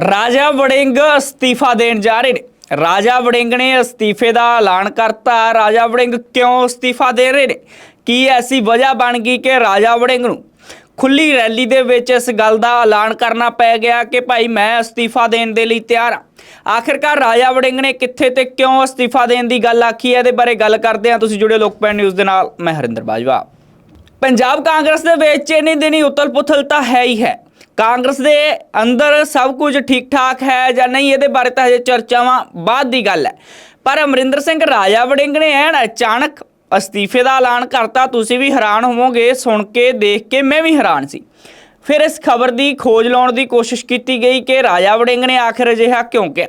ਰਾਜਾ ਵੜਿੰਗ ਅਸਤੀਫਾ ਦੇਣ ਜਾ ਰਹੇ ਨੇ। ਰਾਜਾ ਵੜਿੰਗ ਨੇ ਅਸਤੀਫੇ ਦਾ ਐਲਾਨ ਕਰਤਾ। ਰਾਜਾ ਵੜਿੰਗ ਕਿਉਂ ਅਸਤੀਫਾ ਦੇ ਰਹੇ ਨੇ? ਕੀ ਐਸੀ ਵਜ੍ਹਾ ਬਣ ਗਈ ਕਿ ਰਾਜਾ ਵੜਿੰਗ ਨੂੰ ਖੁੱਲੀ ਰੈਲੀ ਦੇ ਵਿੱਚ ਇਸ ਗੱਲ ਦਾ ਐਲਾਨ ਕਰਨਾ ਪੈ ਗਿਆ ਕਿ ਭਾਈ ਮੈਂ ਅਸਤੀਫਾ ਦੇਣ ਦੇ ਲਈ ਤਿਆਰ ਹਾਂ। ਆਖਿਰਕਾਰ ਰਾਜਾ ਵੜਿੰਗ ਨੇ ਕਿੱਥੇ ਤੇ ਕਿਉਂ ਅਸਤੀਫਾ ਦੇਣ ਦੀ ਗੱਲ ਆਖੀ ਹੈ? ਇਹਦੇ ਬਾਰੇ ਗੱਲ ਕਰਦੇ ਹਾਂ। ਤੁਸੀਂ ਜੁੜੇ ਲੋਕਪੈਨ ਨਿਊਜ਼ ਦੇ ਨਾਲ। ਮੈਂ ਹਰਿੰਦਰ ਬਾਜਵਾ। ਪੰਜਾਬ ਕਾਂਗਰਸ ਦੇ ਵਿੱਚ ਇੰਨੀ ਦਿਨੀ ਉਤਲ-ਪੁਥਲ ਤਾਂ ਹੈ ਹੀ ਹੈ। ਕਾਂਗਰਸ ਦੇ ਅੰਦਰ ਸਭ ਕੁਝ ਠੀਕ ਠਾਕ ਹੈ ਜਾਂ ਨਹੀਂ, ਇਹਦੇ ਬਾਰੇ ਤਾਂ ਹਜੇ ਚਰਚਾਵਾਂ ਬਾਅਦ ਦੀ ਗੱਲ ਹੈ। ਪਰ ਅਮਰਿੰਦਰ ਸਿੰਘ ਰਾਜਾ ਵੜਿੰਗ ਨੇ ਐਨ ਅਚਾਨਕ ਅਸਤੀਫੇ ਦਾ ਐਲਾਨ ਕਰਤਾ। ਤੁਸੀਂ ਵੀ ਹੈਰਾਨ ਹੋਵੋਗੇ, ਸੁਣ ਕੇ, ਦੇਖ ਕੇ ਮੈਂ ਵੀ ਹੈਰਾਨ ਸੀ। ਫਿਰ ਇਸ ਖਬਰ ਦੀ ਖੋਜ ਲਾਉਣ ਦੀ ਕੋਸ਼ਿਸ਼ ਕੀਤੀ ਗਈ ਕਿ ਰਾਜਾ ਵੜਿੰਗ ਨੇ ਆਖਿਰ ਅਜਿਹਾ ਕਿਉਂ ਕਿਹਾ?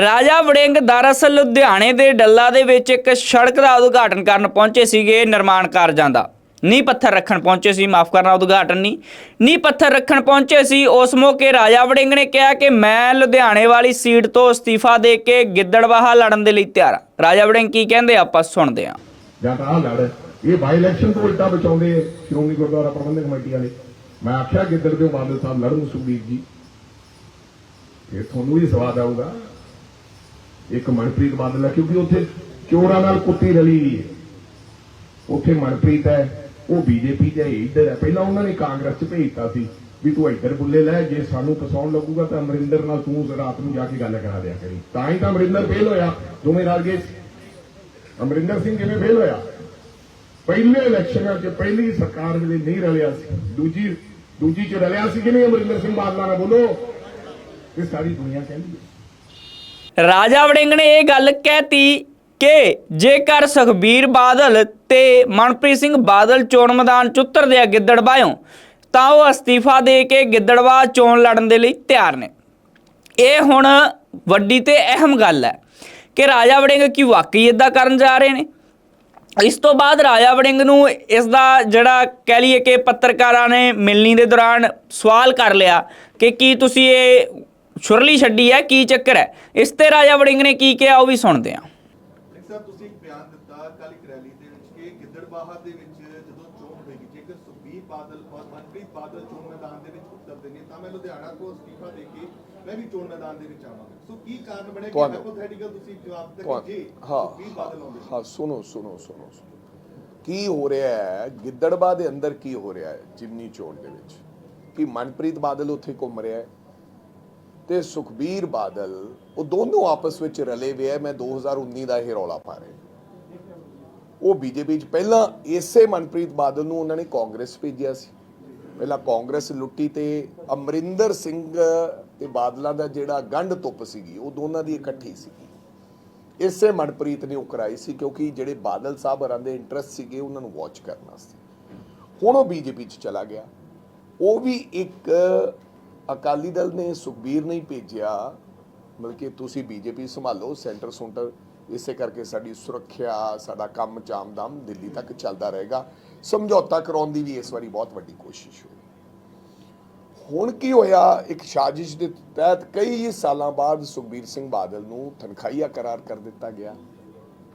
ਰਾਜਾ ਵੜਿੰਗ ਦਰਅਸਲ ਲੁਧਿਆਣੇ ਦੇ ਡੱਲਾ ਦੇ ਵਿੱਚ ਇੱਕ ਸੜਕ ਦਾ ਉਦਘਾਟਨ ਕਰਨ ਪਹੁੰਚੇ ਸੀਗੇ ਨਿਰਮਾਣ ਕਾਰਜਾਂ ਦਾ। ਨੀਂਹ ਪੱਥਰ ਰੱਖਣ ਪਹੁੰਚੇ ਸੀ, ਮਾਫ ਕਰਨਾ ਉਦਘਾਟਨ ਨਹੀਂ ਨੀਂਹ ਪੱਥਰ ਰੱਖਣ ਪਹੁੰਚੇ ਸੀ, ਉਸ ਮੌਕੇ ਰਾਜਾ ਵੜਿੰਗ ਨੇ ਕਿਹਾ ਕਿ ਮੈਂ ਲੁਧਿਆਣੇ ਵਾਲੀ ਸੀਟ ਤੋਂ ਅਸਤੀਫਾ ਦੇ ਕੇ ਗਿੱਦੜਵਾਹਾ ਲੜਨ ਦੇ ਲਈ ਤਿਆਰ ਹਾਂ। ਰਾਜਾ ਵੜਿੰਗ ਕੀ ਕਹਿੰਦੇ, ਆਪਾਂ ਸੁਣਦੇ ਹਾਂ। ਜਾਂ ਤਾਂ ਲੜ। ਇਹ ਬਾਈ ਇਲੈਕਸ਼ਨ ਤੋਂ ਉਲਟਾ ਬਚਾਉਂਦੇ ਸ਼੍ਰੋਮਣੀ ਗੁਰਦੁਆਰਾ ਪ੍ਰਬੰਧਕ ਕਮੇਟੀ ਵਾਲੇ। ਮੈਂ ਆਖਿਆ, ਗਿੱਦੜ ਦੇ ਬਾਦਲ ਸਾਹਿਬ ਲੜਨ ਸੁਖਬੀਰ ਜੀ। ਇਹ ਤੁਹਾਨੂੰ ਵੀ ਸਵਾਦ ਆਊਗਾ। ਇੱਕ ਮਨਪ੍ਰੀਤ ਬਾਦਲ ਹੈ ਕਿਉਂਕਿ ਉੱਥੇ ਚੋਰਾਂ ਨਾਲ ਕੁੱਤੀ ਰਲੀ ਹੋਈ ਹੈ। ਉੱਥੇ ਮਨਪ੍ਰੀਤ ਹੈ ਉਹ ਬੀਜੇਪੀ ਦੇ ਇੱਧਰ ਹੈ ਪਹਿਲਾਂ ਉਹਨਾਂ ਨੇ ਕਾਂਗਰਸ ਚ ਭੇਜਤਾ ਸੀ ਵੀ ਤੂੰ ਇੱਧਰ ਬੁੱਲੇ ਲੈ, ਜੇ ਸਾਨੂੰ ਫਸਾਉਣ ਲੱਗੂਗਾ ਤਾਂ ਅਮਰਿੰਦਰ ਨਾਲ ਤੂੰ ਰਾਤ ਨੂੰ ਜਾ ਕੇ ਗੱਲ ਕਰਾ ਦਿਆ ਕਰੀ। ਤਾਂ ਹੀ ਤਾਂ ਅਮਰਿੰਦਰ ਫੇਲ ਹੋਇਆ। ਦੋਵੇਂ ਰਲ ਗਏ। ਅਮਰਿੰਦਰ ਸਿੰਘ ਕਿਵੇਂ ਫੇਲ ਹੋਇਆ? ਪਹਿਲੇ ਇਲੈਕਸ਼ਨਾਂ 'ਚ ਪਹਿਲੀ ਸਰਕਾਰ ਵੇਲੇ ਨਹੀਂ ਰਲਿਆ ਸੀ। ਦੂਜੀ ਦੂਜੀ 'ਚ ਰਲਿਆ ਸੀ ਕਿ ਨਹੀਂ? ਅਮਰਿੰਦਰ ਸਿੰਘ ਬਾਦਲਾਂ ਨਾਲ ਬੋਲੋ। ਇਹ ਸਾਰੀ ਦੁਨੀਆ ਕਹਿੰਦੀ ਹੈ। ਰਾਜਾ ਵੜਿੰਗ ਨੇ ਇਹ ਗੱਲ ਕਹਿਤੀ ਕਿ ਜੇਕਰ ਸੁਖਬੀਰ ਬਾਦਲ ਤੇ ਮਨਪ੍ਰੀਤ ਸਿੰਘ ਬਾਦਲ ਚੋਣ ਮੈਦਾਨ ਚ ਉਤਰਦੇ ਆ ਗਿੱਦੜਬਾਹੋਂ ਤਾਂ ਉਹ ਅਸਤੀਫਾ ਦੇ ਕੇ ਗਿੱਦੜਵਾ ਚੋਣ ਲੜਨ ਦੇ ਲਈ ਤਿਆਰ ਨੇ। ਇਹ ਹੁਣ ਵੱਡੀ ਤੇ ਅਹਿਮ ਗੱਲ ਹੈ ਕਿ ਰਾਜਾ ਵੜਿੰਗ ਕੀ ਵਾਕਈ ਇਦਾਂ ਕਰਨ ਜਾ ਰਹੇ ਨੇ? ਇਸ ਤੋਂ ਬਾਅਦ ਰਾਜਾ ਵੜਿੰਗ ਨੂੰ ਇਸ ਦਾ ਜਿਹੜਾ ਕਹਿ ਲਈਏ ਕਿ ਪੱਤਰਕਾਰਾਂ ਨੇ ਮਿਲਣੀ ਦੇ ਦੌਰਾਨ ਸਵਾਲ ਕਰ ਲਿਆ ਕਿ ਕੀ ਤੁਸੀਂ ਇਹ ਛੁਰਲੀ ਛੱਡੀ ਹੈ, ਕੀ ਚੱਕਰ ਹੈ? ਇਸ ਤੇ ਰਾਜਾ ਵੜਿੰਗ ਨੇ ਕੀ ਕਿਹਾ ਉਹ ਵੀ ਸੁਣਦੇ ਹਾਂ ਇੱਕ ਸਾਹਿਬ ਤੁਸੀਂ ਇੱਕ ਬਿਆਨ ਦਿੱਤਾ ਕੱਲ ਇੱਕ ਰੈਲੀ ਦੇ ਵਿੱਚ ਗਿੱਦੜਬਾਹਾ ਦੇ ਵਿੱਚ ਜਦੋਂ ਚੋਣ ਹੋਏਗੀ ਜੇਕਰ ਸੁਖਬੀਰ ਬਾਦਲ ਔਰ ਮਨਪ੍ਰੀਤ ਬਾਦਲ ਚੋਣ ਮੈਦਾਨ ਦੇ ਵਿੱਚ ਉਤਰਦੇ ਨੇ ਤਾਂ ਮੈਂ ਲੁਧਿਆਣਾ ਤੋਂ ਅਸਤੀਫਾ ਦੇ ਕੇ ਮੈਂ ਵੀ ਚੋਣ ਮੈਦਾਨ ਦੇ ਵਿੱਚ ਆਵਾਂਗਾ। ਸੋ ਕੀ ਕਾਰਨ ਬਣਿਆ ਕਿ ਹਾਈਪੋਥੈਟੀਕਲ ਤੁਸੀਂ ਜਵਾਬ ਦਿੱਤਾ ਤੁਹਾਨੂੰ- ਕਿ ਜੇ ਹਾਂ ਸੁਖਬੀਰ ਬਾਦਲ ਆਉਂਦੇ। ਹਾਂ ਸੁਣੋ ਸੁਣੋ ਸੁਣੋ। ਕੀ ਹੋ ਰਿਹਾ ਹੈ? ਗਿੱਦੜਬਾ ਦੇ ਅੰਦਰ ਕੀ ਹੋ ਰਿਹਾ ਹੈ ਜਿਮਨੀ ਚੋਣ ਦੇ ਵਿੱਚ? ਕਿ ਮਨਪ੍ਰੀਤ ਬਾਦਲ ਉੱਥੇ ਘੁੰਮ ਰਿਹਾ ਹੈ? ਤੇ ਸੁਖਬੀਰ ਬਾਦਲ ਉਹ ਦੋਨੋਂ ਆਪਸ ਵਿੱਚ ਰਲੇ ਹੋਏ ਹੈ ਮੈਂ 2019 ਦਾ ਇਹ ਰੌਲਾ ਪਾ ਰਿਹਾ ਉਹ ਬੀਜੇਪੀ ਚ ਪਹਿਲਾਂ ਇਸੇ ਮਨਪ੍ਰੀਤ ਬਾਦਲ ਨੂੰ ਉਹਨਾਂ ਨੇ ਕਾਂਗਰਸ ਭੇਜਿਆ ਸੀ। ਪਹਿਲਾਂ ਕਾਂਗਰਸ ਲੁੱਟੀ ਤੇ ਅਮਰਿੰਦਰ ਸਿੰਘ ਤੇ ਬਾਦਲਾਂ ਦਾ ਜਿਹੜਾ ਗੰਢ ਤੁੱਪ ਸੀਗੀ, ਉਹ ਦੋਨਾਂ ਦੀ ਇਕੱਠੀ ਸੀਗੀ। ਇਸੇ ਮਨਪ੍ਰੀਤ ਨੇ ਉਹ ਉਕਰਾਈ ਸੀ ਕਿਉਂਕਿ ਜਿਹੜੇ ਬਾਦਲ ਸਾਹਿਬ ਹਰਾਂ ਦੇ ਇੰਟਰਸਟ ਸੀਗੇ, ਉਹਨਾਂ ਨੂੰ ਵਾਚ ਕਰਨਾ ਸੀ। ਹੁਣ ਉਹ ਬੀਜੇਪੀ ਚ ਚਲਾ ਗਿਆ। ਉਹ ਵੀ ਇੱਕ ਅਕਾਲੀ ਦਲ ਨੇ ਸੁਖਬੀਰ ਨਹੀਂ ਭੇਜਿਆ ਬਲਕਿ ਤੁਸੀਂ ਬੀਜੇਪੀ ਸੰਭਾਲੋ, ਸੈਂਟਰ ਸੁੰਟਰ। ਇਸੇ ਕਰਕੇ ਸਾਡੀ ਸੁਰੱਖਿਆ, ਸਾਡਾ ਕੰਮ ਚਾਮਦਮ ਦਿੱਲੀ ਤੱਕ ਚੱਲਦਾ ਰਹੇਗਾ। ਸਮਝੌਤਾ ਕਰਾਉਣ ਦੀ ਵੀ ਇਸ ਵਾਰੀ ਬਹੁਤ ਵੱਡੀ ਕੋਸ਼ਿਸ਼ ਹੋਈ। ਹੁਣ ਕੀ ਹੋਇਆ? ਇੱਕ ਸਾਜ਼ਿਸ਼ ਦੇ ਤਹਿਤ ਕਈ ਸਾਲਾਂ ਬਾਅਦ ਸੁਖਬੀਰ ਸਿੰਘ ਬਾਦਲ ਨੂੰ ਤਨਖਾਹੀਆ ਕਰਾਰ ਕਰ ਦਿੱਤਾ ਗਿਆ।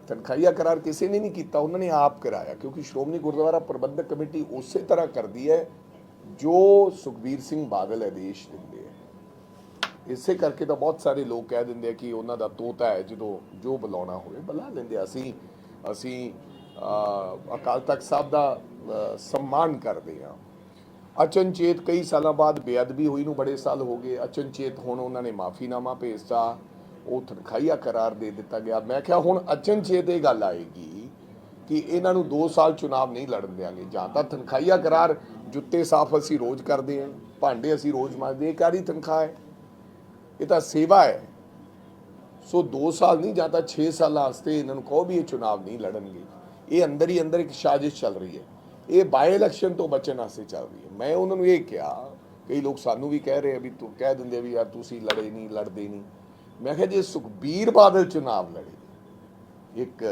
ਤਨਖਾਹੀਆ ਕਰਾਰ ਕਿਸੇ ਨੇ ਨਹੀਂ ਕੀਤਾ, ਉਹਨਾਂ ਨੇ ਆਪ ਕਰਾਇਆ, ਕਿਉਂਕਿ ਸ਼੍ਰੋਮਣੀ ਗੁਰਦੁਆਰਾ ਪ੍ਰਬੰਧਕ ਕਮੇਟੀ ਉਸੇ ਤਰ੍ਹਾਂ ਕਰਦੀ ਹੈ ਜੋ ਸੁਖਬੀਰ ਸਿੰਘ ਬਾਦਲ ਆਦੇਸ਼ ਦਿੰਦੇ ਇਸੇ ਕਰਕੇ ਤਾਂ ਬਹੁਤ ਸਾਰੇ ਲੋਕ ਕਹਿ ਦਿੰਦੇ ਆ ਕਿ ਉਹਨਾਂ ਦਾ ਤੋਤਾ ਹੈ, ਜਦੋਂ ਜੋ ਬੁਲਾਉਣਾ ਹੋਵੇ ਬੁਲਾ ਲੈਂਦੇ ਅਸੀਂ ਅਸੀਂ ਅਕਾਲ ਤਖਤ ਸਾਹਿਬ ਦਾ ਸਨਮਾਨ ਕਰਦੇ ਹਾਂ। ਅਚਨਚੇਤ ਕਈ ਸਾਲਾਂ ਬਾਅਦ ਬੇਅਦਬੀ ਹੋਈ ਨੂੰ ਬੜੇ ਸਾਲ ਹੋ ਗਏ। ਅਚਨਚੇਤ ਹੁਣ ਉਹਨਾਂ ਨੇ ਮਾਫੀਨਾਮਾ ਭੇਜਤਾ, ਉਹ ਤਨਖਾਹੀਆ ਕਰਾਰ ਦੇ ਦਿੱਤਾ ਗਿਆ। ਮੈਂ ਕਿਹਾ ਹੁਣ ਅਚਨਚੇਤ ਇਹ ਗੱਲ ਆਏਗੀ ਕਿ ਇਹਨਾਂ ਨੂੰ 2 ਸਾਲ ਚੁਣਾਵ ਨਹੀਂ ਲੜਨ ਦੇਾਂਗੇ ਜਾਂ ਤਾਂ ਤਨਖਾਹੀਆ ਕਰਾਰ ਜੁੱਤੇ ਸਾਫ਼ ਅਸੀਂ ਰੋਜ਼ ਕਰਦੇ ਹਾਂ, ਭਾਂਡੇ ਅਸੀਂ ਰੋਜ਼ ਮਾਂਜਦੇ ਇਹ ਕਾਹਦੀ ਤਨਖਾਹ ਹੈ। ਇਹ ਤਾਂ ਸੇਵਾ ਹੈ। ਸੋ 2 ਸਾਲ ਨਹੀਂ, ਜਾਂ ਤਾਂ 6 ਸਾਲਾਂ ਵਾਸਤੇ ਇਹਨਾਂ ਨੂੰ ਕਹੋ ਵੀ ਇਹ ਚੁਣਾਵ ਨਹੀਂ ਲੜਨਗੇ। ਇਹ ਅੰਦਰ ਹੀ ਅੰਦਰ ਇੱਕ ਸਾਜ਼ਿਸ਼ ਚੱਲ ਰਹੀ ਹੈ। ਇਹ ਬਾਈ ਇਲੈਕਸ਼ਨ ਤੋਂ ਬਚਣ ਵਾਸਤੇ ਚੱਲ ਰਹੀ ਹੈ। ਮੈਂ ਉਹਨਾਂ ਨੂੰ ਇਹ ਕਿਹਾ, ਕਈ ਲੋਕ ਸਾਨੂੰ ਵੀ ਕਹਿ ਰਹੇ ਆ ਵੀ ਤੂੰ ਕਹਿ ਦਿੰਦੇ ਵੀ ਯਾਰ ਤੁਸੀਂ ਲੜੇ ਨਹੀਂ, ਲੜਦੇ ਨਹੀਂ। ਮੈਂ ਕਿਹਾ ਜੇ ਸੁਖਬੀਰ ਬਾਦਲ ਚੁਣਾਵ ਲੜੇ, ਇੱਕ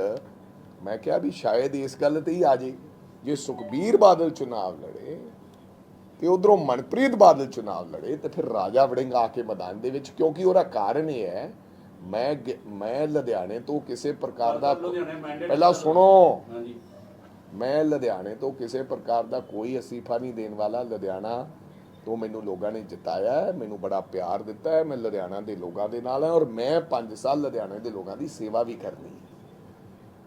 ਮੈਂ ਕਿਹਾ ਵੀ ਸ਼ਾਇਦ ਇਸ ਗੱਲ ਤੇ ਹੀ ਆ ਜੇ। ਜੇ ਸੁਖਬੀਰ ਬਾਦਲ ਚੁਣਾਵ ਲੜੇ ਤੇ ਉਧਰੋਂ ਮਨਪ੍ਰੀਤ ਬਾਦਲ ਚੁਣਾਵ ਲੜੇ ਤੇ ਫਿਰ ਰਾਜਾ ਵੜਿੰਗ ਆ ਕੇ ਮੈਦਾਨ ਦੇ ਵਿੱਚ ਕਿਉਂਕਿ ਉਹਦਾ ਕਾਰਨ ਇਹ ਹੈ ਮੈਂ ਮੈਂ ਲੁਧਿਆਣੇ ਤੋਂ ਕਿਸੇ ਪ੍ਰਕਾਰ ਦਾ ਪਹਿਲਾਂ ਸੁਣੋ। ਮੈਂ ਲੁਧਿਆਣੇ ਤੋਂ ਕਿਸੇ ਪ੍ਰਕਾਰ ਦਾ ਕੋਈ ਅਸੀਫਾ ਨਹੀਂ ਦੇਣ ਵਾਲਾ। ਲੁਧਿਆਣਾ ਤੋਂ ਮੈਨੂੰ ਲੋਕਾਂ ਨੇ ਜਿਤਾਇਆ ਹੈ ਮੈਨੂੰ ਬੜਾ ਪਿਆਰ ਦਿੱਤਾ ਹੈ ਮੈਂ ਲੁਧਿਆਣਾ ਦੇ ਲੋਕਾਂ ਦੇ ਨਾਲ ਹਾਂ ਔਰ ਮੈਂ 5 ਸਾਲ ਲੁਧਿਆਣੇ ਦੇ ਲੋਕਾਂ ਦੀ ਸੇਵਾ ਵੀ ਕਰਨੀ ਹੈ।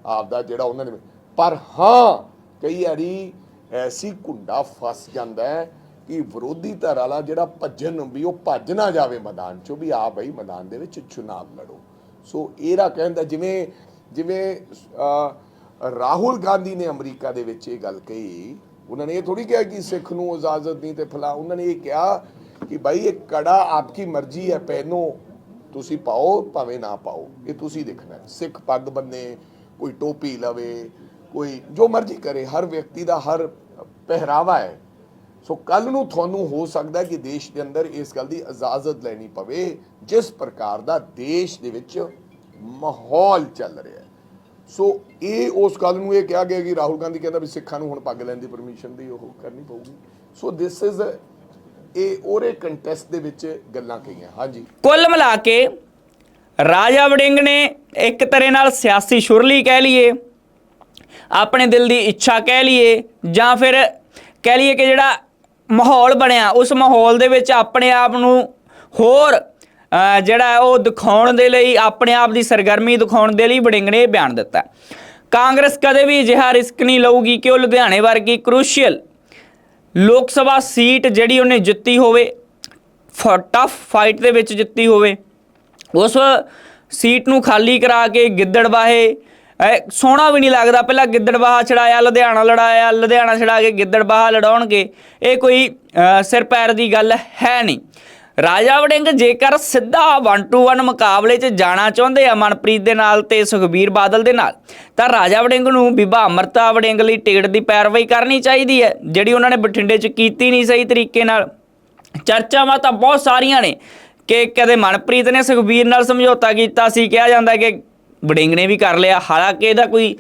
ਆਪ ਦਾ ਜਿਹੜਾ ਉਹਨਾਂ ਨੇ ਪਰ ਹਾਂ ਕਈ ਵਾਰੀ ਐਸੀ ਕੁੰਡਾ ਫਸ ਜਾਂਦਾ ਹੈ ਕਿ ਵਿਰੋਧੀ ਧਿਰ ਵਾਲਾ ਜਿਹੜਾ ਭੱਜਣ ਵੀ ਉਹ ਭੱਜ ਨਾ ਜਾਵੇ ਮੈਦਾਨ ਚੋਂ ਵੀ ਆ ਬਈ ਮੈਦਾਨ ਦੇ ਵਿੱਚ ਚੁਣਾਵ ਲੜੋ। ਸੋ ਇਹਦਾ ਕਹਿੰਦਾ ਜਿਵੇਂ ਜਿਵੇਂ ਰਾਹੁਲ ਗਾਂਧੀ ਨੇ ਅਮਰੀਕਾ ਦੇ ਵਿੱਚ ਇਹ ਗੱਲ ਕਹੀ, ਉਹਨਾਂ ਨੇ ਇਹ ਥੋੜੀ ਕਿਹਾ ਕਿ ਸਿੱਖ ਨੂੰ ਇਜਾਜ਼ਤ ਨਹੀਂ ਤੇ ਫਲਾ, ਉਹਨਾਂ ਨੇ ਇਹ ਕਿਹਾ ਕਿ ਭਾਈ ਇਹ ਕੜਾ ਆਪਕੀ ਮਰਜ਼ੀ ਹੈ, ਪਹਿਨੋ, ਤੁਸੀਂ ਪਾਓ, ਭਾਵੇਂ ਨਾ ਪਾਓ, ਇਹ ਤੁਸੀਂ ਦੇਖਣਾ ਸਿੱਖ ਪੱਗ ਬੰਨੇ, ਕੋਈ ਟੋਪੀ ਲਵੇ ਕੋਈ ਜੋ ਮਰਜ਼ੀ ਕਰੇ, ਹਰ ਵਿਅਕਤੀ ਦਾ ਹਰ ਪਹਿਰਾਵਾ ਹੈ। ਸੋ ਕੱਲ ਨੂੰ ਤੁਹਾਨੂੰ ਹੋ ਸਕਦਾ ਕਿ ਦੇਸ਼ ਦੇ ਅੰਦਰ ਇਸ ਗੱਲ ਦੀ ਇਜਾਜ਼ਤ ਲੈਣੀ ਪਵੇ, ਜਿਸ ਪ੍ਰਕਾਰ ਦਾ ਦੇਸ਼ ਦੇ ਵਿੱਚ ਮਾਹੌਲ ਚੱਲ ਰਿਹਾ ਹੈ। ਸੋ ਇਹ ਉਸ ਗੱਲ ਨੂੰ ਇਹ ਕਿਹਾ ਗਿਆ ਕਿ ਰਾਹੁਲ ਗਾਂਧੀ ਕਹਿੰਦਾ ਵੀ ਸਿੱਖਾਂ ਨੂੰ ਹੁਣ ਪੱਗ ਲੈਣ ਦੀ ਪਰਮਿਸ਼ਨ ਦੀ ਉਹ ਕਰਨੀ ਪਊਗੀ। ਸੋ ਦਿਸ ਇਜ਼ ਇਹ ਉਹਰੇ ਕੰਟੈਸਟ ਦੇ ਵਿੱਚ ਗੱਲਾਂ ਕਹੀਆਂ। ਹਾਂਜੀ। ਕੁੱਲ ਮਿਲਾ ਕੇ ਰਾਜਾ ਵੜਿੰਗ ਨੇ ਇੱਕ ਤਰ੍ਹਾਂ ਨਾਲ ਸਿਆਸੀ ਸ਼ੁਰਲੀ ਕਹਿ ਲਈਏ। ਆਪਣੇ ਦਿਲ ਦੀ ਇੱਛਾ ਕਹਿ ਲਈਏ ਜਾਂ ਫਿਰ ਕਹਿ ਲਈਏ ਕਿ ਜਿਹੜਾ ਮਾਹੌਲ ਬਣਿਆ, ਉਸ ਮਾਹੌਲ ਦੇ ਵਿੱਚ ਆਪਣੇ ਆਪ ਨੂੰ ਹੋਰ ਜਿਹੜਾ ਉਹ ਦਿਖਾਉਣ ਦੇ ਲਈ, ਆਪਣੇ ਆਪ ਦੀ ਸਰਗਰਮੀ ਦਿਖਾਉਣ ਦੇ ਲਈ ਵੜਿੰਗ ਬਿਆਨ ਦਿੱਤਾ। ਕਾਂਗਰਸ ਕਦੇ ਵੀ ਅਜਿਹਾ ਰਿਸਕ ਨਹੀਂ ਲਊਗੀ ਕਿ ਉਹ ਲੁਧਿਆਣੇ ਵਰਗੀ ਕ੍ਰੂਸ਼ੀਅਲ ਲੋਕ ਸਭਾ ਸੀਟ ਜਿਹੜੀ ਉਹਨੇ ਜਿੱਤੀ ਹੋਵੇ ਟਫ ਫਾਈਟ ਦੇ ਵਿੱਚ ਜਿੱਤੀ ਹੋਵੇ, ਉਸ ਸੀਟ ਨੂੰ ਖਾਲੀ ਕਰਾ ਕੇ ਗਿੱਦੜਬਾਹੇ ਐ ਸੋਹਣਾ ਵੀ ਨਹੀਂ ਲੱਗਦਾ। ਪਹਿਲਾਂ ਗਿੱਦੜਬਾਹਾ ਛੜਾਇਆ, ਲੁਧਿਆਣਾ ਲੜਾਇਆ, ਲੁਧਿਆਣਾ ਛੜਾ ਕੇ ਗਿੱਦੜਬਾਹਾ ਲੜਾਉਣਗੇ। ਇਹ ਕੋਈ ਸਿਰ ਪੈਰ ਦੀ ਗੱਲ ਹੈ ਨਹੀਂ। ਰਾਜਾ ਵੜਿੰਗ ਜੇਕਰ ਸਿੱਧਾ 1 ਟੂ 1 ਮੁਕਾਬਲੇ 'ਚ ਜਾਣਾ ਚਾਹੁੰਦੇ ਆ ਮਨਪ੍ਰੀਤ ਦੇ ਨਾਲ ਤੇ ਸੁਖਬੀਰ ਬਾਦਲ ਦੇ ਨਾਲ, ਤਾਂ ਰਾਜਾ ਵੜਿੰਗ ਨੂੰ ਬੀਬਾ ਅਮਰਤਾ ਵੜਿੰਗ ਲਈ ਟਿਕਟ ਦੀ ਪੈਰਵਾਈ ਕਰਨੀ ਚਾਹੀਦੀ ਹੈ, ਜਿਹੜੀ ਉਹਨਾਂ ਨੇ ਬਠਿੰਡੇ 'ਚ ਕੀਤੀ ਨਹੀਂ ਸਹੀ ਤਰੀਕੇ ਨਾਲ। ਚਰਚਾਵਾਂ ਤਾਂ ਬਹੁਤ ਸਾਰੀਆਂ ਨੇ ਕਿ ਕਦੇ ਮਨਪ੍ਰੀਤ ਨੇ ਸੁਖਬੀਰ ਨਾਲ ਸਮਝੌਤਾ ਕੀਤਾ ਸੀ, ਕਿਹਾ ਜਾਂਦਾ ਕਿ ਵੜਿੰਗ ਨੇ ਵੀ ਕਰ ਲਿਆ। ਹਾਲਾਂਕਿ ਇਹਦਾ ਕੋਈ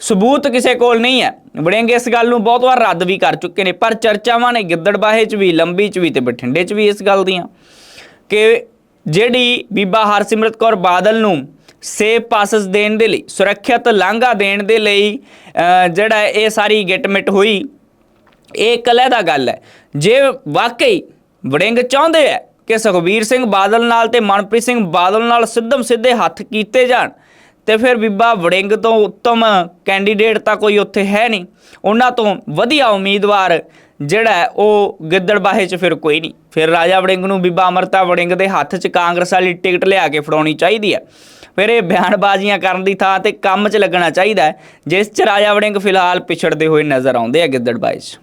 ਸਬੂਤ ਕਿਸੇ ਕੋਲ ਨਹੀਂ ਹੈ। ਵੜਿੰਗ ਇਸ ਗੱਲ ਨੂੰ ਬਹੁਤ ਵਾਰ ਰੱਦ ਵੀ ਕਰ ਚੁੱਕੇ ਨੇ, ਪਰ ਚਰਚਾਵਾਂ ਨੇ ਗਿੱਦੜਬਾਹੇ 'ਚ ਵੀ, ਲੰਬੀ 'ਚ ਵੀ ਤੇ ਬਠਿੰਡੇ 'ਚ ਵੀ ਇਸ ਗੱਲ ਦੀਆਂ ਕਿ ਜਿਹੜੀ ਬੀਬਾ ਹਰਸਿਮਰਤ ਕੌਰ ਬਾਦਲ ਨੂੰ ਸੇਫ ਪਾਸਸ ਦੇਣ ਦੇ ਲਈ, ਸੁਰੱਖਿਅਤ ਲਾਂਘਾ ਦੇਣ ਦੇ ਲਈ ਜਿਹੜਾ ਇਹ ਸਾਰੀ ਗਿਟਮਿਟ ਹੋਈ, ਇਹ ਇੱਕ ਦਾ ਗੱਲ ਹੈ। ਜੇ ਵਾਕਈ ਵੜਿੰਗ ਚਾਹੁੰਦੇ ਹੈ ਕਿ ਸੁਖਬੀਰ ਸਿੰਘ ਬਾਦਲ ਨਾਲ ਤੇ ਮਨਪ੍ਰੀਤ ਸਿੰਘ ਬਾਦਲ ਨਾਲ ਸਿੱਧਮ ਸਿੱਧੇ ਹੱਥ ਕੀਤੇ ਜਾਣ ਤੇ ਫਿਰ ਬੀਬਾ ਵੜਿੰਗ ਤੋਂ ਉੱਤਮ ਕੈਂਡੀਡੇਟ ਤਾਂ ਕੋਈ ਉੱਥੇ ਹੈ ਨਹੀਂ। ਉਹਨਾਂ ਤੋਂ ਵਧੀਆ ਉਮੀਦਵਾਰ ਜਿਹੜਾ ਉਹ ਗਿੱਦੜਬਾਹੇ 'ਚ ਫਿਰ ਕੋਈ ਨਹੀਂ। ਫਿਰ ਰਾਜਾ ਵੜਿੰਗ ਨੂੰ ਬੀਬਾ ਅਮਰਤਾ ਵੜਿੰਗ ਦੇ ਹੱਥ 'ਚ ਕਾਂਗਰਸ ਵਾਲੀ ਟਿਕਟ ਲਿਆ ਕੇ ਫੜਾਉਣੀ ਚਾਹੀਦੀ ਹੈ। ਫਿਰ ਇਹ ਬਿਆਨਬਾਜ਼ੀਆਂ ਕਰਨ ਦੀ ਥਾਂ ਤੇ ਕੰਮ 'ਚ ਲੱਗਣਾ ਚਾਹੀਦਾ ਜਿਸ 'ਚ ਰਾਜਾ ਵੜਿੰਗ ਫਿਲਹਾਲ ਪਿਛੜਦੇ ਹੋਏ ਨਜ਼ਰ ਆਉਂਦੇ ਆ ਗਿੱਦੜਬਾਹੇ 'ਚ।